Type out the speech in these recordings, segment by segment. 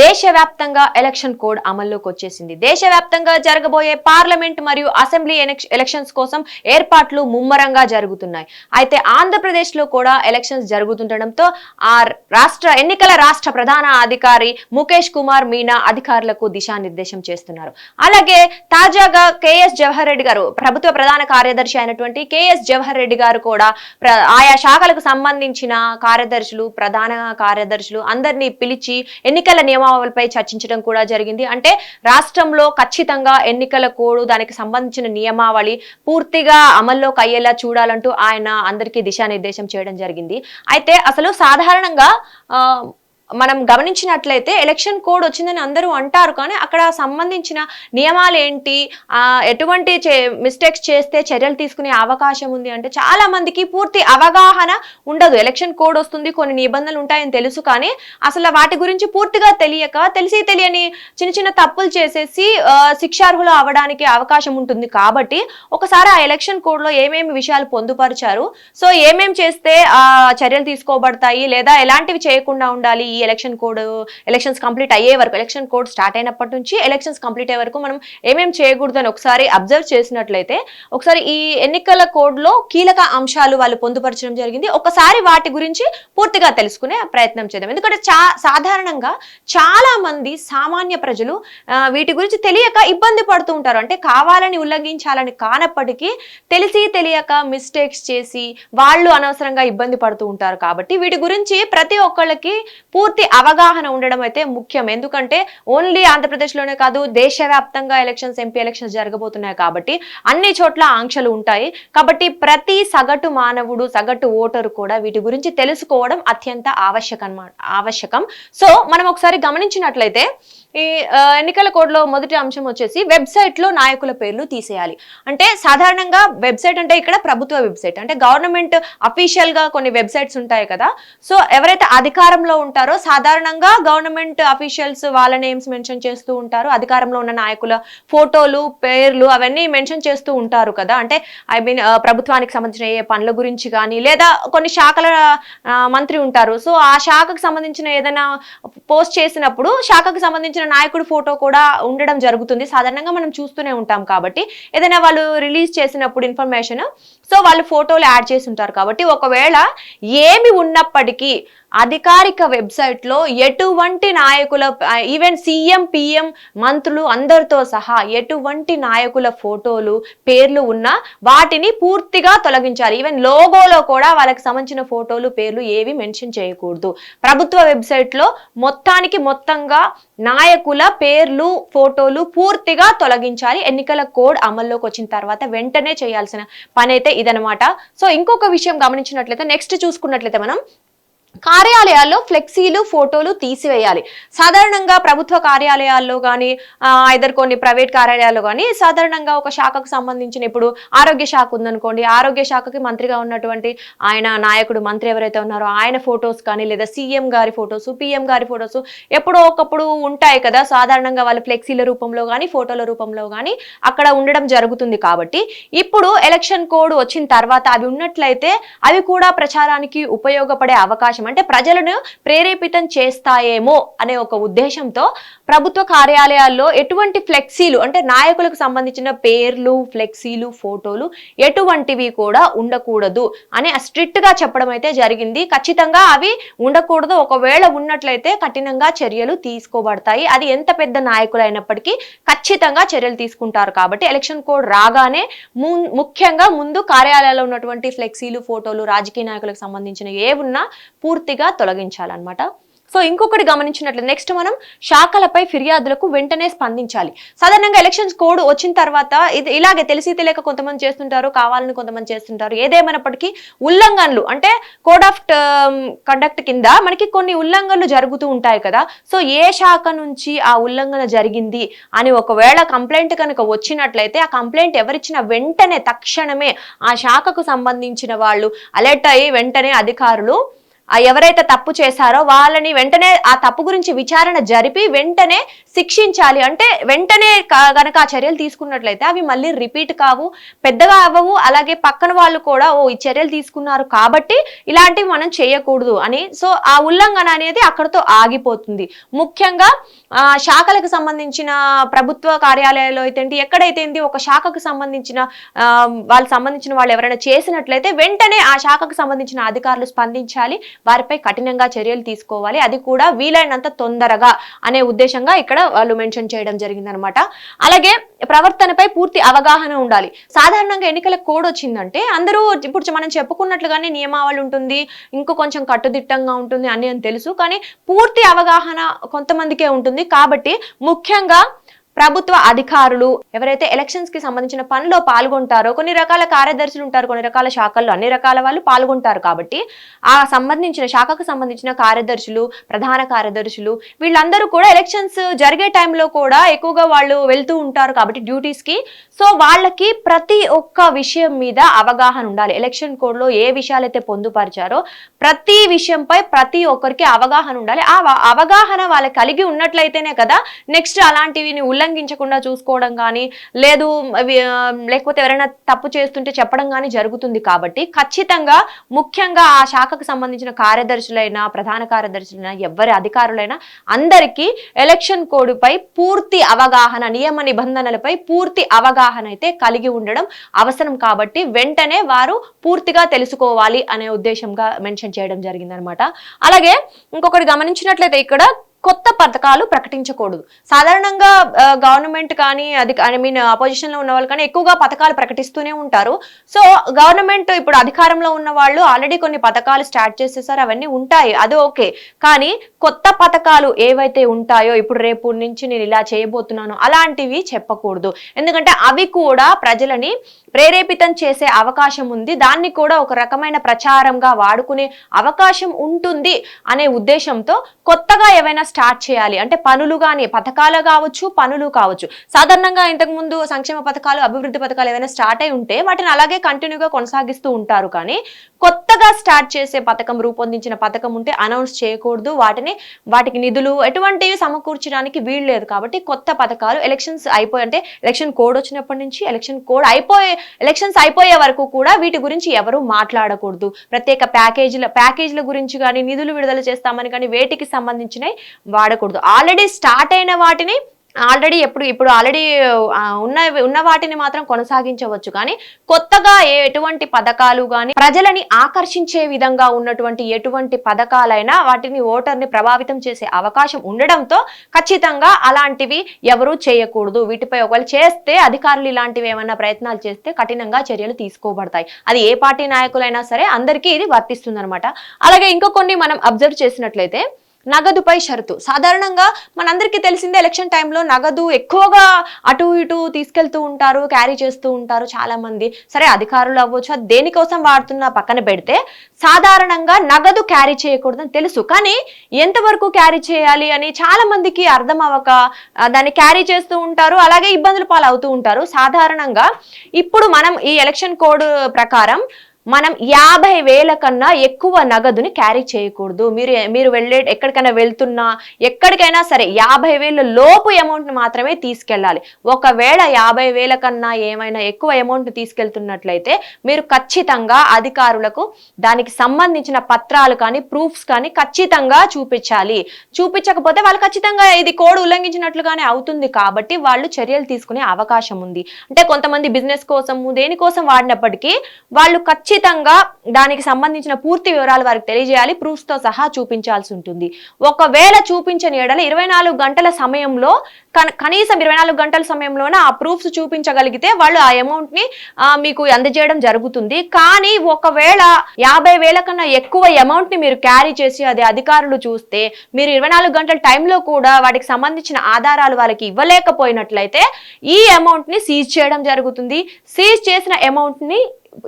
దేశవ్యాప్తంగా election code అమల్లోకి వచ్చేసింది. దేశవ్యాప్తంగా జరగబోయే పార్లమెంట్ మరియు అసెంబ్లీ ఎలక్షన్స్ కోసం ఏర్పాట్లు ముమ్మరంగా జరుగుతున్నాయి. అయితే ఆంధ్రప్రదేశ్లో కూడా ఎలక్షన్స్ జరుగుతుండటంతో ఆ రాష్ట్ర ఎన్నికల రాష్ట్ర ప్రధాన అధికారి ముఖేష్ కుమార్ మీనా అధికారులకు దిశానిర్దేశం చేస్తున్నారు. అలాగే తాజాగా కేఎస్ జవహర్ రెడ్డి గారు ప్రభుత్వ ప్రధాన కార్యదర్శి అయినటువంటి కేఎస్ జవహర్ రెడ్డి గారు కూడా ఆయా శాఖలకు సంబంధించిన కార్యదర్శులు ప్రధాన కార్యదర్శులు అందరినీ పిలిచి ఎన్నికల నియమావళిపై చర్చించడం కూడా జరిగింది. అంటే రాష్ట్రంలో ఖచ్చితంగా ఎన్నికల కోడ్ దానికి సంబంధించిన నియమావళి పూర్తిగా అమల్లోకి అయ్యేలా చూడాలంటూ ఆయన అందరికీ దిశానిర్దేశం చేయడం జరిగింది. అయితే అసలు సాధారణంగా ఆ, మనం గమనించినట్లయితే ఎలక్షన్ కోడ్ వచ్చిందని అందరూ అంటారు కానీ అక్కడ సంబంధించిన నియమాలు ఏంటి ఎటువంటి మిస్టేక్స్ చేస్తే చర్యలు తీసుకునే అవకాశం ఉంది అంటే చాలా మందికి పూర్తి అవగాహన ఉండదు. ఎలక్షన్ కోడ్ వస్తుంది కొన్ని నిబంధనలు ఉంటాయని తెలుసు కానీ అసలు వాటి గురించి పూర్తిగా తెలియక తెలిసి తెలియని చిన్న చిన్న తప్పులు చేసేసి శిక్షార్హులు అవడానికి అవకాశం ఉంటుంది. కాబట్టి ఒకసారి ఆ ఎలక్షన్ కోడ్లో ఏమేమి విషయాలు పొందుపరిచారు? సో ఏమేమి చేస్తే ఆ చర్యలు తీసుకోబడతాయి? లేదా ఎలాంటివి చేయకుండా ఉండాలి? ఈ ఎలక్షన్ కోడ్ ఎలక్షన్స్ కంప్లీట్ అయ్యే వరకు ఎలక్షన్ కోడ్ స్టార్ట్ అయినప్పటి నుంచి ఎలక్షన్స్ కంప్లీట్ అయ్యే వరకు మనం ఏమేం చేయకూడదు అని ఒకసారి అబ్జర్వ్ చేసినట్లయితే ఒకసారి ఈ ఎన్నికల కోడ్లో కీలక అంశాలు వాళ్ళు పొందుపరచడం జరిగింది. ఒకసారి వాటి గురించి పూర్తిగా తెలుసుకునే ప్రయత్నం చేద్దాం. ఎందుకంటే చా సాధారణంగా చాలా మంది సామాన్య ప్రజలు వీటి గురించి తెలియక ఇబ్బంది పడుతూ ఉంటారు. అంటే కావాలని ఉల్లంఘించాలని కానప్పటికీ తెలిసి తెలియక మిస్టేక్స్ చేసి వాళ్ళు అనవసరంగా ఇబ్బంది పడుతూ ఉంటారు. కాబట్టి వీటి గురించి ప్రతి ఒక్కళ్ళకి పూర్తి అవగాహన ఉండడం అయితే ముఖ్యం. ఎందుకంటే ఓన్లీ ఆంధ్రప్రదేశ్లోనే కాదు దేశవ్యాప్తంగా ఎలక్షన్స్ ఎంపీ ఎలక్షన్స్ జరగబోతున్నాయి కాబట్టి అన్ని చోట్ల ఆంక్షలు ఉంటాయి. కాబట్టి ప్రతి సగటు మానవుడు సగటు ఓటరు కూడా వీటి గురించి తెలుసుకోవడం అత్యంత ఆవశ్యకం అన్నమాట ఆవశ్యకం. సో మనం ఒకసారి గమనించినట్లయితే ఈ ఎన్నికల కోడ్లో మొదటి అంశం వచ్చేసి వెబ్సైట్లో నాయకుల పేర్లు తీసేయాలి. అంటే సాధారణంగా వెబ్సైట్ అంటే ఇక్కడ ప్రభుత్వ వెబ్సైట్. అంటే గవర్నమెంట్ అఫీషియల్గా కొన్ని వెబ్సైట్స్ ఉంటాయి కదా. సో ఎవరైతే అధికారంలో ఉంటారో సాధారణంగా గవర్నమెంట్ అఫీషియల్స్ వాళ్ళ నేమ్స్ మెన్షన్ చేస్తూ ఉంటారు. అధికారంలో ఉన్న నాయకుల ఫోటోలు పేర్లు అవన్నీ మెన్షన్ చేస్తూ ఉంటారు కదా. అంటే ఐ మీన్ ప్రభుత్వానికి సంబంధించిన ఏ పనుల గురించి కానీ లేదా కొన్ని శాఖల మంత్రి ఉంటారు. సో ఆ శాఖకు సంబంధించిన ఏదైనా పోస్ట్ చేసినప్పుడు శాఖకు సంబంధించిన నాయకుడు ఫోటో కూడా ఉండడం జరుగుతుంది. సాధారణంగా మనం చూస్తూనే ఉంటాం కాబట్టి ఏదైనా వాళ్ళు రిలీజ్ చేసినప్పుడు ఇన్ఫర్మేషన్ సో వాళ్ళు ఫోటోలు యాడ్ చేసి ఉంటారు కాబట్టి ఒకవేళ ఏమి ఉన్నప్పటికీ అధికారిక వెబ్సైట్లో ఎటువంటి నాయకుల ఈవెన్ సీఎం పిఎం మంత్రులు అందరితో సహా ఎటువంటి నాయకుల ఫోటోలు పేర్లు ఉన్నా వాటిని పూర్తిగా తొలగించాలి. ఈవెన్ లోగోలో కూడా వాళ్ళకి సంబంధించిన ఫోటోలు పేర్లు ఏవి మెన్షన్ చేయకూడదు. ప్రభుత్వ వెబ్సైట్లో మొత్తానికి మొత్తంగా నాయకుల పేర్లు ఫోటోలు పూర్తిగా తొలగించాలి. ఎన్నికల కోడ్ అమల్లోకి వచ్చిన తర్వాత వెంటనే చేయాల్సిన పని అయితే ఇదనమాట సో ఇంకొక విషయం గమనించినట్లయితే నెక్స్ట్ చూసుకున్నట్లయితే మనం కార్యాలయాల్లో ఫ్లెక్సీలు ఫోటోలు తీసివేయాలి. సాధారణంగా ప్రభుత్వ కార్యాలయాల్లో కానీ ఇద్దరు కొన్ని ప్రైవేట్ కార్యాలయాల్లో కానీ సాధారణంగా ఒక శాఖకు సంబంధించిన ఇప్పుడు ఆరోగ్య శాఖ ఉందనుకోండి ఆరోగ్య శాఖకి మంత్రిగా ఉన్నటువంటి ఆయన నాయకుడు మంత్రి ఎవరైతే ఉన్నారో ఆయన ఫొటోస్ కానీ లేదా సీఎం గారి ఫొటోస్ పిఎం గారి ఫొటోస్ ఎప్పుడో ఒకప్పుడు ఉంటాయి కదా. సాధారణంగా వాళ్ళు ఫ్లెక్సీల రూపంలో కానీ ఫోటోల రూపంలో కానీ అక్కడ ఉండడం జరుగుతుంది కాబట్టి ఇప్పుడు ఎలక్షన్ కోడ్ వచ్చిన తర్వాత అవి ఉన్నట్లయితే అవి కూడా ప్రచారానికి ఉపయోగపడే అవకాశం అంటే ప్రజలను ప్రేరేపితం చేస్తాయేమో అనే ఒక ఉద్దేశంతో ప్రభుత్వ కార్యాలయాల్లో ఎటువంటి ఫ్లెక్సీలు అంటే నాయకులకు సంబంధించిన పేర్లు ఫ్లెక్సీలు ఫోటోలు ఎటువంటివి కూడా ఉండకూడదు అని స్ట్రిక్ట్గా చెప్పడం అయితే జరిగింది. ఖచ్చితంగా అవి ఉండకూడదు. ఒకవేళ ఉన్నట్లయితే కఠినంగా చర్యలు తీసుకోబడతాయి. అది ఎంత పెద్ద నాయకులు అయినప్పటికీ ఖచ్చితంగా చర్యలు తీసుకుంటారు కాబట్టి ఎలక్షన్ కోడ్ రాగానే ము- ముఖ్యంగా ముందు కార్యాలయాల్లో ఉన్నటువంటి ఫ్లెక్సీలు ఫోటోలు రాజకీయ నాయకులకు సంబంధించిన ఏ ఉన్నా పూర్తిగా తొలగించాలన్నమాట. సో ఇంకొకటి గమనించినట్లు నెక్స్ట్ మనం శాఖలపై ఫిర్యాదులకు వెంటనే స్పందించాలి. సాధారణంగా ఎలక్షన్స్ కోడ్ వచ్చిన తర్వాత ఇది ఇలాగే తెలిసి తెలియక కొంతమంది చేస్తుంటారు కావాలని కొంతమంది చేస్తుంటారు. ఏదేమైనప్పటికీ ఉల్లంఘనలు అంటే కోడ్ ఆఫ్ కండక్ట్ కింద మనకి కొన్ని ఉల్లంఘనలు జరుగుతూ ఉంటాయి కదా. సో ఏ శాఖ నుంచి ఆ ఉల్లంఘన జరిగింది అని ఒకవేళ కంప్లైంట్ కనుక వచ్చినట్లయితే ఆ కంప్లైంట్ ఎవరిచ్చిన వెంటనే తక్షణమే ఆ శాఖకు సంబంధించిన వాళ్ళు అలర్ట్ అయ్యి వెంటనే అధికారులు ఎవరైతే తప్పు చేశారో వాళ్ళని వెంటనే ఆ తప్పు గురించి విచారణ జరిపి వెంటనే శిక్షించాలి. అంటే వెంటనే క- గనక ఆ చర్యలు తీసుకున్నట్లయితే అవి మళ్ళీ రిపీట్ కావు. పెద్దగా అవ్వవు. అలాగే పక్కన వాళ్ళు కూడా ఓ ఈ చర్యలు తీసుకున్నారు కాబట్టి ఇలాంటివి మనం చేయకూడదు అని. సో ఆ ఉల్లంఘన అనేది అక్కడతో ఆగిపోతుంది. ముఖ్యంగా ఆ, శాఖలకు సంబంధించిన ప్రభుత్వ కార్యాలయాల్లో అయితే ఏంటి, ఎక్కడైతే ఏంటి ఒక శాఖకు సంబంధించిన వాళ్ళకి సంబంధించిన వాళ్ళు ఎవరైనా చేసినట్లయితే వెంటనే ఆ శాఖకు సంబంధించిన అధికారులు స్పందించాలి. వారిపై కఠినంగా చర్యలు తీసుకోవాలి. అది కూడా వీలైనంత తొందరగా అనే ఉద్దేశంగా ఇక్కడ వాళ్ళు మెన్షన్ చేయడం జరిగిందనమాట. అలాగే ప్రవర్తనపై పూర్తి అవగాహన ఉండాలి. సాధారణంగా ఎన్నికల కోడ్ వచ్చిందంటే అందరూ ఇప్పుడు మనం చెప్పుకున్నట్లుగానే నియమావళి ఉంటుంది ఇంకో కొంచెం కట్టుదిట్టంగా ఉంటుంది అని అని తెలుసు. కానీ పూర్తి అవగాహన కొంతమందికే ఉంటుంది. కాబట్టి ముఖ్యంగా ప్రభుత్వ అధికారులు ఎవరైతే ఎలక్షన్స్కి సంబంధించిన పనిలో పాల్గొంటారో కొన్ని రకాల కార్యదర్శులు ఉంటారు కొన్ని రకాల శాఖల్లో అన్ని రకాల వాళ్ళు పాల్గొంటారు కాబట్టి ఆ సంబంధించిన శాఖకు సంబంధించిన కార్యదర్శులు ప్రధాన కార్యదర్శులు వీళ్ళందరూ కూడా ఎలక్షన్స్ జరిగే టైంలో కూడా ఎక్కువగా వాళ్ళు వెళ్తూ ఉంటారు కాబట్టి డ్యూటీస్కి. సో వాళ్ళకి ప్రతి ఒక్క విషయం మీద అవగాహన ఉండాలి. ఎలక్షన్ కోడ్లో ఏ విషయాలైతే పొందుపరిచారో ప్రతి విషయంపై ప్రతి ఒక్కరికి అవగాహన ఉండాలి. ఆ అవగాహన వాళ్ళకి కలిగి ఉన్నట్లయితేనే కదా నెక్స్ట్ అలాంటివి ఉల్లంఘించకుండా చూసుకోవడం కానీ లేదు లేకపోతే ఎవరైనా తప్పు చేస్తుంటే చెప్పడం కానీ జరుగుతుంది కాబట్టి ఖచ్చితంగా ముఖ్యంగా ఆ శాఖకు సంబంధించిన కార్యదర్శులైనా ప్రధాన కార్యదర్శులైనా ఎవరి అధికారులైనా అందరికీ ఎలక్షన్ కోడ్పై పూర్తి అవగాహన నియమ నిబంధనలపై పూర్తి అవగాహన అయితే కలిగి ఉండడం అవసరం కాబట్టి వెంటనే వారు పూర్తిగా తెలుసుకోవాలి అనే ఉద్దేశంగా మెన్షన్ చేయడం జరిగిందనమాట. అలాగే ఇంకొకటి గమనించినట్లయితే ఇక్కడ కొత్త పథకాలు ప్రకటించకూడదు. సాధారణంగా గవర్నమెంట్ కానీ అది ఐ మీన్ అపోజిషన్లో ఉన్న వాళ్ళు కానీ ఎక్కువగా పథకాలు ప్రకటిస్తూనే ఉంటారు. సో గవర్నమెంట్ ఇప్పుడు అధికారంలో ఉన్న వాళ్ళు ఆల్రెడీ కొన్ని పథకాలు స్టార్ట్ చేసేసారు అవన్నీ ఉంటాయి. అది ఓకే కానీ కొత్త పథకాలు ఏవైతే ఉంటాయో ఇప్పుడు రేపు నుంచి నేను ఇలా చేయబోతున్నాను అలాంటివి చెప్పకూడదు. ఎందుకంటే అవి కూడా ప్రజలని ప్రేరేపితం చేసే అవకాశం ఉంది. దాన్ని కూడా ఒక రకమైన ప్రచారంగా వాడుకునే అవకాశం ఉంటుంది అనే ఉద్దేశంతో కొత్తగా ఏవైనా స్టార్ట్ చేయాలి. అంటే పనులు కానీ పథకాలు కావచ్చు పనులు కావచ్చు. సాధారణంగా ఇంతకు ముందు సంక్షేమ పథకాలు అభివృద్ధి పథకాలు ఏవైనా స్టార్ట్ అయి ఉంటే వాటిని అలాగే కంటిన్యూగా కొనసాగిస్తూ ఉంటారు. కానీ కొత్తగా స్టార్ట్ చేసే పథకం రూపొందించిన పథకం ఉంటే అనౌన్స్ చేయకూడదు. వాటిని వాటికి నిధులు ఎటువంటివి సమకూర్చడానికి వీలు లేదు. కాబట్టి కొత్త పథకాలు ఎలక్షన్స్ అయిపోయి అంటే ఎలక్షన్ కోడ్ వచ్చినప్పటి నుంచి ఎలక్షన్ కోడ్ అయిపోయే ఎలక్షన్స్ అయిపోయే వరకు కూడా వీటి గురించి ఎవరు మాట్లాడకూడదు. ప్రత్యేక ప్యాకేజీల ప్యాకేజీల గురించి కానీ నిధులు విడుదల చేస్తామని కానీ వేటికి సంబంధించినవి వాడకూడదు. ఆల్రెడీ స్టార్ట్ అయిన వాటిని ఆల్రెడీ ఎప్పుడు ఇప్పుడు ఆల్రెడీ ఉన్న ఉన్న వాటిని మాత్రం కొనసాగించవచ్చు. కానీ కొత్తగా ఏ ఎటువంటి పథకాలు కానీ ప్రజలని ఆకర్షించే విధంగా ఉన్నటువంటి ఎటువంటి పథకాలైనా వాటిని ఓటర్ని ప్రభావితం చేసే అవకాశం ఉండడంతో ఖచ్చితంగా అలాంటివి ఎవరూ చేయకూడదు. వీటిపై ఒకవేళ చేస్తే అధికారులు ఇలాంటివి ఏమైనా ప్రయత్నాలు చేస్తే కఠినంగా చర్యలు తీసుకోబడతాయి. అది ఏ పార్టీ నాయకులైనా సరే అందరికీ ఇది వర్తిస్తుంది అలాగే ఇంకా కొన్ని మనం అబ్జర్వ్ చేసినట్లయితే నగదుపై షరతు. సాధారణంగా మనందరికీ తెలిసిందే ఎలక్షన్ టైంలో నగదు ఎక్కువగా అటు ఇటు తీసుకెళ్తూ ఉంటారు క్యారీ చేస్తూ ఉంటారు చాలా మంది సరే అధికారులు అవ్వచ్చు అది దేనికోసం వాడుతున్నా పక్కన పెడితే సాధారణంగా నగదు క్యారీ చేయకూడదని తెలుసు. కానీ ఎంతవరకు క్యారీ చేయాలి అని చాలా మందికి అర్థం అవ్వక దాన్ని క్యారీ చేస్తూ ఉంటారు అలాగే ఇబ్బందులు పాలు అవుతూ ఉంటారు. సాధారణంగా ఇప్పుడు మనం ఈ ఎలక్షన్ కోడ్ ప్రకారం మనం యాభై వేల కన్నా ఎక్కువ నగదుని క్యారీ చేయకూడదు. మీరు మీరు వెళ్ళే ఎక్కడికైనా వెళ్తున్నా ఎక్కడికైనా సరే యాభై వేల లోపు అమౌంట్ని మాత్రమే తీసుకెళ్ళాలి. ఒకవేళ యాభై వేల కన్నా ఏమైనా ఎక్కువ అమౌంట్ తీసుకెళ్తున్నట్లయితే మీరు ఖచ్చితంగా అధికారులకు దానికి సంబంధించిన పత్రాలు కానీ ప్రూఫ్స్ కానీ ఖచ్చితంగా చూపించాలి. చూపించకపోతే వాళ్ళు ఖచ్చితంగా ఇది కోడ్ ఉల్లంఘించినట్లుగానే అవుతుంది కాబట్టి వాళ్ళు చర్యలు తీసుకునే అవకాశం ఉంది. అంటే కొంతమంది బిజినెస్ కోసము దేనికోసం వాడినప్పటికీ వాళ్ళు ఖచ్చితంగా దానికి సంబంధించిన పూర్తి వివరాలు వారికి తెలియజేయాలి. ప్రూఫ్స్తో సహా చూపించాల్సి ఉంటుంది. ఒకవేళ చూపించని ఎడల ఇరవై నాలుగు గంటల సమయంలో కన- కనీసం ఇరవై నాలుగు గంటల సమయంలోనే ఆ ప్రూఫ్స్ చూపించగలిగితే వాళ్ళు ఆ అమౌంట్ని మీకు అందజేయడం జరుగుతుంది. కానీ ఒకవేళ యాభై వేల కన్నా ఎక్కువ అమౌంట్ని మీరు క్యారీ చేసి అది అధికారులు చూస్తే మీరు ఇరవై నాలుగు గంటల టైంలో కూడా వాటికి సంబంధించిన ఆధారాలు వాళ్ళకి ఇవ్వలేకపోయినట్లయితే ఈ అమౌంట్ని సీజ్ చేయడం జరుగుతుంది. సీజ్ చేసిన అమౌంట్ని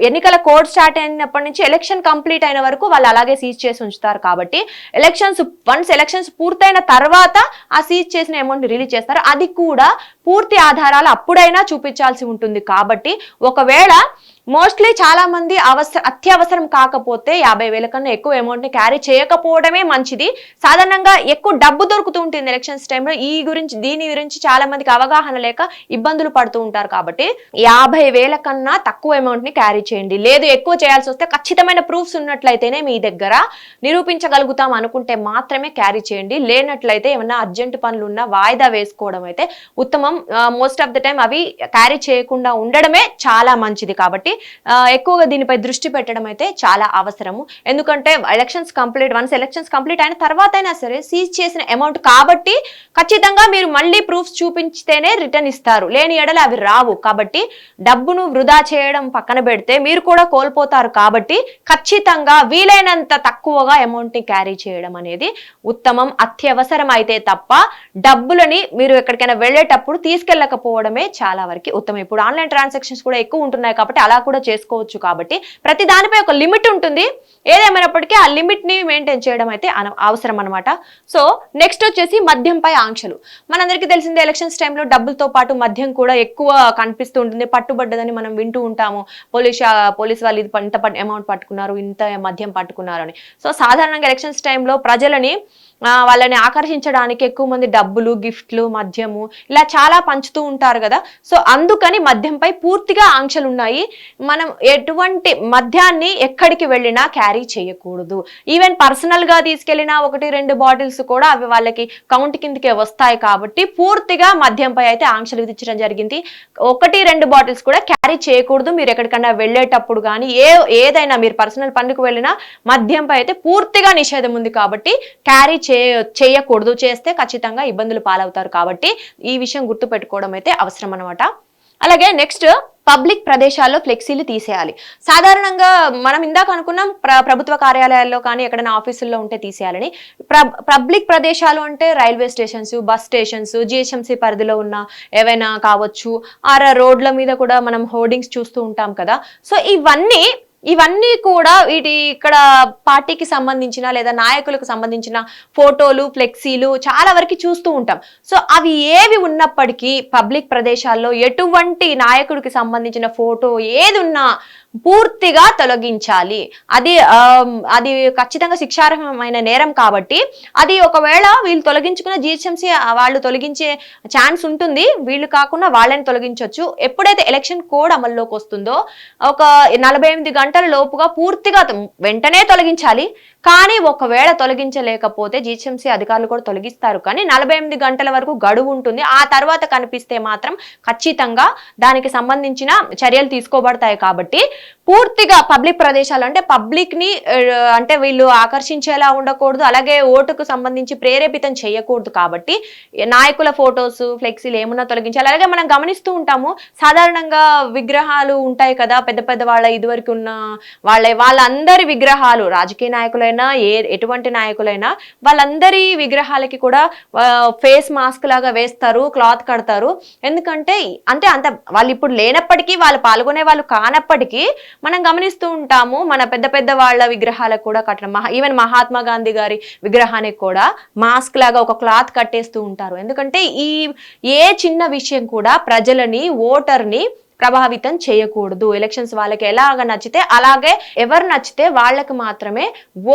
ఎన్నికల కోడ్ స్టార్ట్ అయినప్పటి నుంచి ఎలక్షన్ కంప్లీట్ అయిన వరకు వాళ్ళు అలాగే సీజ్ చేసి ఉంచుతారు కాబట్టి ఎలక్షన్స్ వన్స్ ఎలక్షన్స్ పూర్తయిన తర్వాత ఆ సీజ్ చేసిన అమౌంట్ రిలీజ్ చేస్తారు. అది కూడా పూర్తి ఆధారాలు అప్పుడైనా చూపించాల్సి ఉంటుంది కాబట్టి ఒకవేళ మోస్ట్లీ చాలా మంది అవసర అత్యవసరం కాకపోతే యాభై వేల కన్నా ఎక్కువ అమౌంట్ని క్యారీ చేయకపోవడమే మంచిది. సాధారణంగా ఎక్కువ డబ్బు దొరుకుతూ ఉంటుంది ఎలక్షన్స్ టైంలో ఈ గురించి దీని గురించి చాలా మందికి అవగాహన లేక ఇబ్బందులు పడుతూ ఉంటారు కాబట్టి యాభై వేల కన్నా తక్కువ అమౌంట్ని క్యారీ చేయండి. లేదు ఎక్కువ చేయాల్సి వస్తే ఖచ్చితమైన ప్రూఫ్స్ ఉన్నట్లయితేనే మీ దగ్గర నిరూపించగలుగుతాం అనుకుంటే మాత్రమే క్యారీ చేయండి. లేనట్లయితే ఏమన్నా అర్జెంట్ పనులు ఉన్నా వాయిదా వేసుకోవడం అయితే ఉత్తమం. మోస్ట్ ఆఫ్ ద టైం అవి క్యారీ చేయకుండా ఉండడమే చాలా మంచిది కాబట్టి ఎక్కువగా దీనిపై దృష్టి పెట్టడం అయితే చాలా అవసరము. ఎందుకంటే elections complete once elections complete అయిన తర్వాత అయినా సరే సీజ్ చేసిన అమౌంట్ కాబట్టి ఖచ్చితంగా మీరు మళ్ళీ ప్రూఫ్స్ చూపించితేనే రిటర్న్ ఇస్తారు. లేని ఎడల అవి రావు. కాబట్టి డబ్బును వృధా చేయడం పక్కన పెడితే మీరు కూడా కోల్పోతారు కాబట్టి ఖచ్చితంగా వీలైనంత తక్కువగా అమౌంట్ని క్యారీ చేయడం అనేది ఉత్తమం. అత్యవసరం అయితే తప్ప డబ్బులని మీరు ఎక్కడికైనా వెళ్ళేటప్పుడు తీసుకెళ్ళకపోవడమే చాలా వరకు ఉత్తమం. ఇప్పుడు ఆన్లైన్ ట్రాన్సాక్షన్స్ కూడా ఎక్కువ ఉంటున్నాయి కాబట్టి అలా కూడా చేసుకోవచ్చు కాబట్టి ప్రతి దానిపై ఒక లిమిట్ ఉంటుంది. ఏదేమైనప్పటికీ ఆ లిమిట్ని మెయింటైన్ చేయడం అయితే అవసరం అనమాట సో నెక్స్ట్ వచ్చేసి మద్యంపై ఆంక్షలు. మనందరికీ తెలిసిందే ఎలక్షన్స్ టైంలో డబ్బులతో పాటు మద్యం కూడా ఎక్కువ కనిపిస్తూ ఉంటుంది. పట్టుబడ్డదని మనం వింటూ ఉంటాము. పోలీస్ పోలీస్ వాళ్ళు ఇది ఇంత అమౌంట్ పట్టుకున్నారు ఇంత మద్యం పట్టుకున్నారు అని. సో సాధారణంగా ఎలక్షన్స్ టైంలో ప్రజలని వాళ్ళని ఆకర్షించడానికి ఎక్కువ మంది డబ్బులు గిఫ్ట్లు మద్యము ఇలా చాలా పంచుతూ ఉంటారు కదా. సో అందుకని మద్యంపై పూర్తిగా ఆంక్షలు ఉన్నాయి. మనం ఎటువంటి మద్యాన్ని ఎక్కడికి వెళ్ళినా క్యారీ చేయకూడదు. ఈవెన్ పర్సనల్గా తీసుకెళ్ళినా ఒకటి రెండు బాటిల్స్ కూడా అవి వాళ్ళకి కౌంట్ కిందకే వస్తాయి కాబట్టి పూర్తిగా మద్యంపై అయితే ఆంక్షలు విధించడం జరిగింది. ఒకటి రెండు బాటిల్స్ కూడా క్యారీ చేయకూడదు. మీరు ఎక్కడికన్నా వెళ్ళేటప్పుడు కానీ ఏ ఏదైనా మీరు పర్సనల్ పనులకు వెళ్ళినా మద్యంపై అయితే పూర్తిగా నిషేధం ఉంది కాబట్టి క్యారీ చేయకూడదు. చేస్తే ఖచ్చితంగా ఇబ్బందులు పాలవుతారు కాబట్టి ఈ విషయం గుర్తు పెట్టుకోవడం అయితే అవసరం అనమాట అలాగే నెక్స్ట్ పబ్లిక్ ప్రదేశాల్లో ఫ్లెక్సీలు తీసేయాలి. సాధారణంగా మనం ఇందాక అనుకున్నాం ప్ర ప్రభుత్వ కార్యాలయాల్లో కానీ ఎక్కడైనా ఆఫీసుల్లో ఉంటే తీసేయాలని. పబ్లిక్ ప్రదేశాలు అంటే railway stations bus stations GHMC పరిధిలో ఉన్న ఏవైనా కావచ్చు ఆరా రోడ్ల మీద కూడా మనం హోర్డింగ్స్ చూస్తూ ఉంటాం కదా. సో ఇవన్నీ ఇవన్నీ కూడా వీటి ఇక్కడ పార్టీకి సంబంధించిన లేదా నాయకులకు సంబంధించిన ఫోటోలు ఫ్లెక్సీలు చాలా వరకు చూస్తూ ఉంటాం. సో అవి ఏవి ఉన్నప్పటికీ పబ్లిక్ ప్రదేశాల్లో ఎటువంటి నాయకుడికి సంబంధించిన ఫోటో ఏది ఉన్నా పూర్తిగా తొలగించాలి. అది అది ఖచ్చితంగా శిక్షార్హమైన నేరం కాబట్టి అది ఒకవేళ వీళ్ళు తొలగించుకున్న జిహెచ్ఎంసీ వాళ్ళు తొలగించే ఛాన్స్ ఉంటుంది. వీళ్ళు కాకుండా వాళ్ళని తొలగించవచ్చు ఎప్పుడైతే ఎలక్షన్ కోడ్ అమల్లోకి వస్తుందో ఒక నలభై ఎనిమిది గంటల లోపుగా పూర్తిగా వెంటనే తొలగించాలి. కానీ ఒకవేళ తొలగించలేకపోతే జీహెచ్ఎంసీ అధికారులు కూడా తొలగిస్తారు. కానీ నలభై ఎనిమిది గంటల వరకు గడువు ఉంటుంది. ఆ తర్వాత కనిపిస్తే మాత్రం ఖచ్చితంగా దానికి సంబంధించిన చర్యలు తీసుకోబడతాయి కాబట్టి పూర్తిగా పబ్లిక్ ప్రదేశాలు అంటే పబ్లిక్ని అంటే వీళ్ళు ఆకర్షించేలా ఉండకూడదు. అలాగే ఓటుకు సంబంధించి ప్రేరేపితం చేయకూడదు కాబట్టి నాయకుల ఫొటోస్ ఫ్లెక్సీలు ఏమన్నా తొలగించాలి. అలాగే మనం గమనిస్తూ ఉంటాము సాధారణంగా విగ్రహాలు ఉంటాయి కదా పెద్ద పెద్ద వాళ్ళ ఇదివరకు ఉన్న వాళ్ళ వాళ్ళందరి విగ్రహాలు రాజకీయ నాయకులైన ఏ ఎటువంటి నాయకులైనా వాళ్ళందరి విగ్రహాలకి కూడా ఫేస్ మాస్క్ లాగా వేస్తారు క్లాత్ కడతారు. ఎందుకంటే అంటే అంత వాళ్ళు ఇప్పుడు లేనప్పటికీ వాళ్ళు పాల్గొనే వాళ్ళు కానప్పటికీ మనం గమనిస్తూ ఉంటాము మన పెద్ద పెద్ద వాళ్ళ విగ్రహాలకు కూడా కట్టడం. మహా ఈవెన్ మహాత్మా గాంధీ గారి విగ్రహానికి కూడా మాస్క్ లాగా ఒక క్లాత్ కట్టేస్తూ ఉంటారు. ఎందుకంటే ఈ ఏ చిన్న విషయం కూడా ప్రజలని ఓటర్ని ప్రభావితం చేయకూడదు. ఎలక్షన్స్ వాళ్ళకి ఎలాగ నచ్చితే అలాగే ఎవరు నచ్చితే వాళ్ళకి మాత్రమే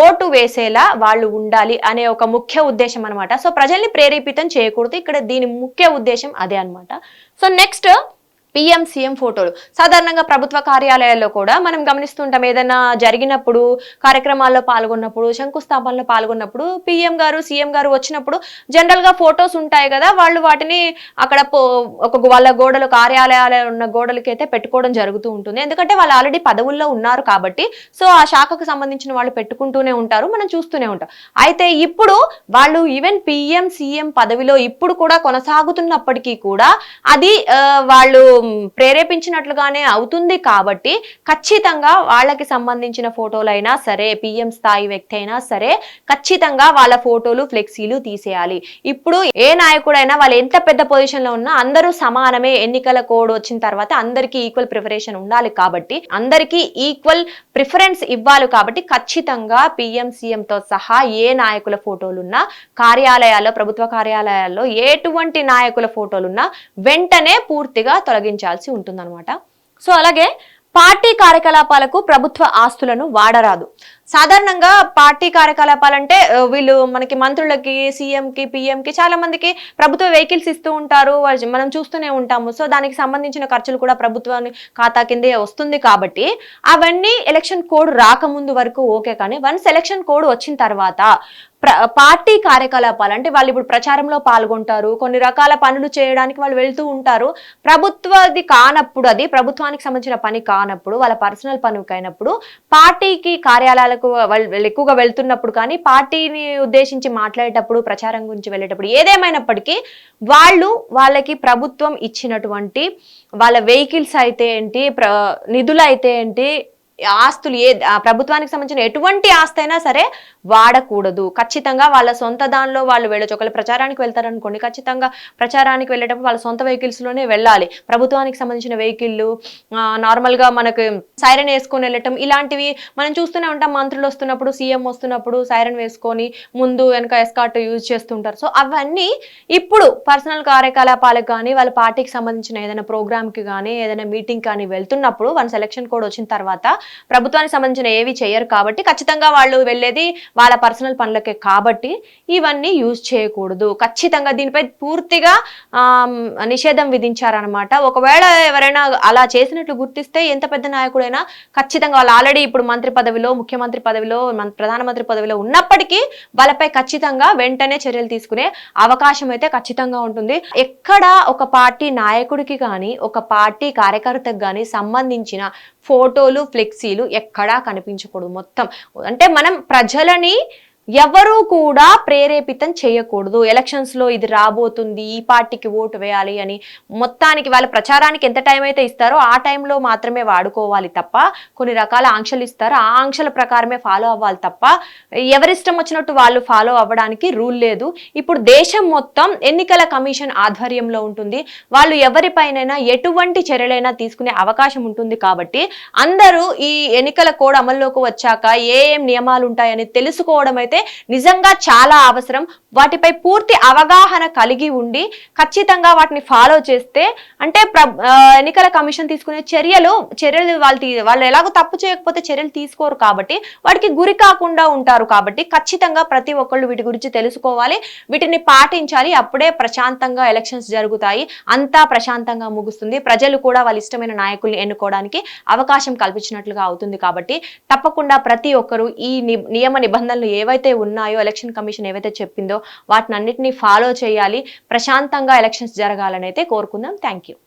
ఓటు వేసేలా వాళ్ళు ఉండాలి అనే ఒక ముఖ్య ఉద్దేశం అనమాట సో ప్రజల్ని ప్రేరేపితం చేయకూడదు. ఇక్కడ దీని ముఖ్య ఉద్దేశం అదే అన్నమాట. సో నెక్స్ట్ పిఎం సీఎం ఫోటోలు. సాధారణంగా ప్రభుత్వ కార్యాలయాల్లో కూడా మనం గమనిస్తుంటాం ఏదైనా జరిగినప్పుడు కార్యక్రమాల్లో పాల్గొన్నప్పుడు శంకుస్థాపనలో పాల్గొన్నప్పుడు పిఎం గారు సీఎం గారు వచ్చినప్పుడు జనరల్గా ఫొటోస్ ఉంటాయి కదా వాళ్ళు వాటిని అక్కడ పో- ఒక వాళ్ళ గోడలు కార్యాలయాలు ఉన్న గోడలకైతే పెట్టుకోవడం జరుగుతూ ఉంటుంది. ఎందుకంటే వాళ్ళు ఆల్రెడీ పదవుల్లో ఉన్నారు కాబట్టి సో ఆ శాఖకు సంబంధించిన వాళ్ళు పెట్టుకుంటూనే ఉంటారు మనం చూస్తూనే ఉంటాం. అయితే ఇప్పుడు వాళ్ళు ఈవెన్ పిఎం సీఎం పదవిలో ఇప్పుడు కూడా కొనసాగుతున్నప్పటికీ కూడా అది వాళ్ళు ప్రేరేపించినట్లుగానే అవుతుంది కాబట్టి ఖచ్చితంగా వాళ్ళకి సంబంధించిన ఫోటోలైనా సరే పిఎం స్థాయి వ్యక్తి అయినా సరే ఖచ్చితంగా వాళ్ళ ఫోటోలు ఫ్లెక్సీలు తీసేయాలి. ఇప్పుడు ఏ నాయకుడైనా వాళ్ళు ఎంత పెద్ద పొజిషన్లో ఉన్నా అందరూ సమానమే. ఎన్నికల కోడ్ వచ్చిన తర్వాత అందరికీ ఈక్వల్ ప్రిఫరేషన్ ఉండాలి కాబట్టి అందరికీ ఈక్వల్ ప్రిఫరెన్స్ ఇవ్వాలి కాబట్టి ఖచ్చితంగా పిఎం సీఎంతో సహా ఏ నాయకుల ఫోటోలున్నా కార్యాలయాల్లో ప్రభుత్వ కార్యాలయాల్లో ఎటువంటి నాయకుల ఫోటోలున్నా వెంటనే పూర్తిగా తొలగించాల్సి ఉంటుందన్నమాట. సో అలాగే పార్టీ కార్యకలాపాలకు ప్రభుత్వ ఆస్తులను వాడరాదు. సాధారణంగా పార్టీ కార్యకలాపాలంటే వీళ్ళు మనకి మంత్రులకి సీఎంకి పిఎంకి చాలా మందికి ప్రభుత్వ వెహికల్స్ ఇస్తూ ఉంటారు. మనం చూస్తూనే ఉంటాము. సో దానికి సంబంధించిన ఖర్చులు కూడా ప్రభుత్వాన్ని ఖాతా కిందే వస్తుంది కాబట్టి అవన్నీ ఎలక్షన్ కోడ్ రాకముందు వరకు ఓకే కానీ వన్స్ ఎలక్షన్ కోడ్ వచ్చిన తర్వాత పార్టీ కార్యకలాపాలు అంటే వాళ్ళు ఇప్పుడు ప్రచారంలో పాల్గొంటారు కొన్ని రకాల పనులు చేయడానికి వాళ్ళు వెళ్తూ ఉంటారు. ప్రభుత్వది కానప్పుడు అది ప్రభుత్వానికి సంబంధించిన పని కానప్పుడు వాళ్ళ పర్సనల్ పనికి అయినప్పుడు పార్టీకి కార్యాలయాలకు వాళ్ళు ఎక్కువగా వెళ్తున్నప్పుడు కానీ పార్టీని ఉద్దేశించి మాట్లాడేటప్పుడు ప్రచారం గురించి వెళ్ళేటప్పుడు ఏదేమైనప్పటికీ వాళ్ళు వాళ్ళకి ప్రభుత్వం ఇచ్చినటువంటి వాళ్ళ వెహికల్స్ అయితే ఏంటి ప్ర నిధులు అయితే ఏంటి ఆస్తులు ఏ ప్రభుత్వానికి సంబంధించిన ఎటువంటి ఆస్తి అయినా సరే వాడకూడదు. ఖచ్చితంగా వాళ్ళ సొంత దానిలో వాళ్ళు వెళ్ళొచ్చు. ఒకవేళ ప్రచారానికి వెళ్తారనుకోండి ఖచ్చితంగా ప్రచారానికి వెళ్ళేటప్పుడు వాళ్ళ సొంత వెహికల్స్లోనే వెళ్ళాలి. ప్రభుత్వానికి సంబంధించిన వెహికల్లు నార్మల్గా మనకు సైరన్ వేసుకొని వెళ్ళటం ఇలాంటివి మనం చూస్తూనే ఉంటాం. మంత్రులు వస్తున్నప్పుడు సీఎం వస్తున్నప్పుడు సైరన్ వేసుకొని ముందు వెనక ఎస్కాట్ యూజ్ చేస్తుంటారు. సో అవన్నీ ఇప్పుడు పర్సనల్ కార్యకలాపాలకు కానీ వాళ్ళ పార్టీకి సంబంధించిన ఏదైనా ప్రోగ్రామ్కి కానీ ఏదైనా మీటింగ్ కానీ వెళ్తున్నప్పుడు వన్ సెలక్షన్ కోడ్ వచ్చిన తర్వాత ప్రభుత్వానికి సంబంధించిన ఏవి చేయరు కాబట్టి ఖచ్చితంగా వాళ్ళు వెళ్ళేది వాళ్ళ పర్సనల్ పనులకే కాబట్టి ఇవన్నీ యూజ్ చేయకూడదు. ఖచ్చితంగా దీనిపై పూర్తిగా నిషేధం విధించారనమాట ఒకవేళ ఎవరైనా అలా చేసినట్లు గుర్తిస్తే ఎంత పెద్ద నాయకుడైనా ఖచ్చితంగా వాళ్ళు ఆల్రెడీ ఇప్పుడు మంత్రి పదవిలో ముఖ్యమంత్రి పదవిలో ప్రధానమంత్రి పదవిలో ఉన్నప్పటికీ వాళ్ళపై ఖచ్చితంగా వెంటనే చర్యలు తీసుకునే అవకాశం అయితే ఖచ్చితంగా ఉంటుంది. ఎక్కడ ఒక పార్టీ నాయకుడికి కానీ ఒక పార్టీ కార్యకర్తకు కానీ సంబంధించిన ఫోటోలు ఫ్లెక్సీలు ఎక్కడా కనిపించకూడదు మొత్తం. అంటే మనం ప్రజలని ఎవరు కూడా ప్రేరేపితం చేయకూడదు. ఎలక్షన్స్లో ఇది రాబోతుంది ఈ పార్టీకి ఓటు వేయాలి అని మొత్తానికి వాళ్ళ ప్రచారానికి ఎంత టైం అయితే ఇస్తారో ఆ టైంలో మాత్రమే వాడుకోవాలి తప్ప కొన్ని రకాల ఆంక్షలు ఇస్తారు. ఆ ఆంక్షల ప్రకారమే ఫాలో అవ్వాలి తప్ప ఎవరిష్టం వచ్చినట్టు వాళ్ళు ఫాలో అవ్వడానికి రూల్ లేదు. ఇప్పుడు దేశం మొత్తం ఎన్నికల కమిషన్ ఆధ్వర్యంలో ఉంటుంది. వాళ్ళు ఎవరిపైనైనా ఎటువంటి చర్యలైనా తీసుకునే అవకాశం ఉంటుంది కాబట్టి అందరూ ఈ ఎన్నికల కోడ్ అమల్లోకి వచ్చాక ఏ ఏం నియమాలు ఉంటాయని తెలుసుకోవడం అయితే నిజంగా చాలా అవసరం. వాటిపై పూర్తి అవగాహన కలిగి ఉండి ఖచ్చితంగా వాటిని ఫాలో చేస్తే అంటే ఎన్నికల కమిషన్ తీసుకునే చర్యలు చర్యలు వాళ్ళు వాళ్ళు ఎలాగో తప్పు చేయకపోతే చర్యలు తీసుకోరు కాబట్టి వాటికి గురి కాకుండా ఉంటారు కాబట్టి ఖచ్చితంగా ప్రతి ఒక్కళ్ళు వీటి గురించి తెలుసుకోవాలి. వీటిని పాటించాలి. అప్పుడే ప్రశాంతంగా ఎలక్షన్స్ జరుగుతాయి. అంతా ప్రశాంతంగా ముగుస్తుంది. ప్రజలు కూడా వాళ్ళ ఇష్టమైన నాయకుల్ని ఎన్నుకోవడానికి అవకాశం కల్పించినట్లుగా అవుతుంది కాబట్టి తప్పకుండా ప్రతి ఒక్కరూ ఈ నియమ నిబంధనలు ఏవైతే ఉన్నాయో ఎలక్షన్ కమిషన్ ఏవైతే చెప్పిందో వాటిని అన్నిటినీ ఫాలో చేయాలి. ప్రశాంతంగా ఎలక్షన్స్ జరగాలని అయితే కోరుకుందాం. Thank you